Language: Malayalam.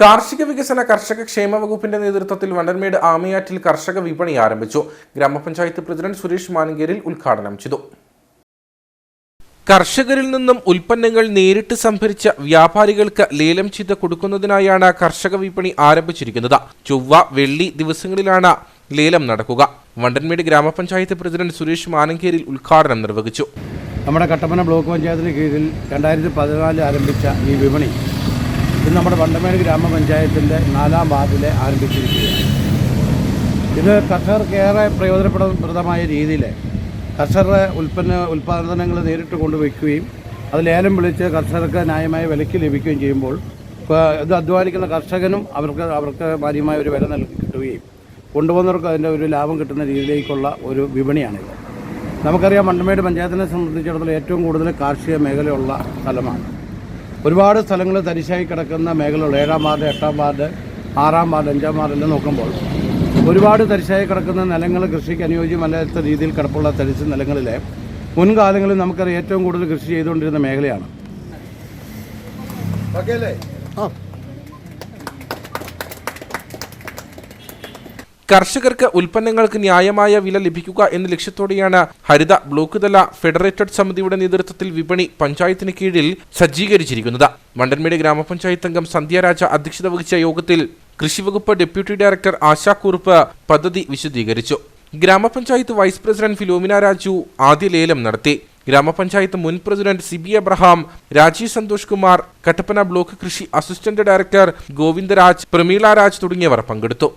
കാർഷിക വികസന കർഷക ക്ഷേമ വകുപ്പിന്റെ നേതൃത്വത്തിൽ വണ്ടൻമേട് ആമയാറ്റിൽ കർഷക വിപണി ആരംഭിച്ചു. ഗ്രാമപഞ്ചായത്ത് പ്രസിഡന്റ് സുരേഷ് മാനങ്കേരിൽ ഉദ്ഘാടനം ചെയ്തു. കർഷകരിൽ നിന്നും ഉൽപ്പന്നങ്ങൾ നേരിട്ട് സംഭരിച്ച വ്യാപാരികൾക്ക് ലേലം ചെയ്ത് കൊടുക്കുന്നതിനായാണ് കർഷക വിപണി ആരംഭിച്ചിരിക്കുന്നത്. ചൊവ്വ വെള്ളി ദിവസങ്ങളിലാണ് ലേലം നടക്കുക. വണ്ടൻമേട് ഗ്രാമപഞ്ചായത്ത് പ്രസിഡന്റ് സുരേഷ് മാനങ്കേരിൽ ഉദ്ഘാടനം നിർവഹിച്ചു. നമ്മുടെ കട്ടപ്പന ബ്ലോക്ക് പഞ്ചായത്തിന് കീഴിൽ രണ്ടായിരത്തി പതിനാലിൽ ആരംഭിച്ച ഈ വിപണി ഇത് നമ്മുടെ വണ്ടമേട് ഗ്രാമപഞ്ചായത്തിന്റെ നാലാം വാർഡിൽ ആരംഭിച്ചിരിക്കുകയാണ്. ഇത് കർഷകർക്ക് ഏറെ പ്രയോജനപ്രദമായ രീതിയിൽ കർഷകരുടെ ഉൽപ്പന്ന ഉൽപ്പാദനങ്ങൾ നേരിട്ട് കൊണ്ടുവയ്ക്കുകയും അത് ലേലം വിളിച്ച് കർഷകർക്ക് ന്യായമായ വിലയ്ക്ക് ലഭിക്കുകയും ചെയ്യുമ്പോൾ ഇത് അധ്വാനിക്കുന്ന കർഷകനും അവർക്ക് അവർക്ക് മാന്യമായ ഒരു വില നൽകി കിട്ടുകയും കൊണ്ടുപോകുന്നവർക്ക് അതിന്റെ ഒരു ലാഭം കിട്ടുന്ന രീതിയിലേക്കുള്ള ഒരു വിപണിയാണിത്. നമുക്കറിയാം മണ്ടമേട് പഞ്ചായത്തിനെ സംബന്ധിച്ചിടത്തോളം ഏറ്റവും കൂടുതൽ കാർഷിക മേഖലയുള്ള സ്ഥലമാണ്. ഒരുപാട് സ്ഥലങ്ങൾ തരിശായി കിടക്കുന്ന മേഖലകൾ ഏഴാം വാർഡ് എട്ടാം വാർഡ് ആറാം വാർഡ് അഞ്ചാം വാർഡെല്ലാം നോക്കുമ്പോൾ ഒരുപാട് തരിശായി കിടക്കുന്ന നിലങ്ങൾ കൃഷിക്ക് അനുയോജ്യമല്ലാത്ത രീതിയിൽ കിടപ്പുള്ള തരിശ് നിലങ്ങളിലെ മുൻകാലങ്ങളിൽ നമുക്കറിയാം ഏറ്റവും കൂടുതൽ കൃഷി ചെയ്തുകൊണ്ടിരുന്ന മേഖലയാണ്. കർഷകർക്ക് ഉൽപ്പന്നങ്ങൾക്ക് ന്യായമായ വില ലഭിക്കുക എന്ന ലക്ഷ്യത്തോടെയാണ് ഹരിത ബ്ലോക്ക് തല ഫെഡറേറ്റഡ് സമിതിയുടെ നേതൃത്വത്തിൽ വിപണി പഞ്ചായത്തിന് കീഴിൽ സജ്ജീകരിച്ചിരിക്കുന്നത്. മണ്ടൻമേട് ഗ്രാമപഞ്ചായത്ത് അംഗം സന്ധ്യാരാജ അധ്യക്ഷത വഹിച്ച യോഗത്തിൽ കൃഷിവകുപ്പ് ഡെപ്യൂട്ടി ഡയറക്ടർ ആശാക്കുറുപ്പ് പദ്ധതി വിശദീകരിച്ചു. ഗ്രാമപഞ്ചായത്ത് വൈസ് പ്രസിഡന്റ് ഫിലോമിന രാജു ആദ്യ ലേലം നടത്തി. ഗ്രാമപഞ്ചായത്ത് മുൻ president Sibi Abraham Rajeev Santhosh Kumar Kattappana block കൃഷി അസിസ്റ്റന്റ് ഡയറക്ടർ ഗോവിന്ദരാജ് പ്രമീള രാജ് തുടങ്ങിയവർ പങ്കെടുത്തു.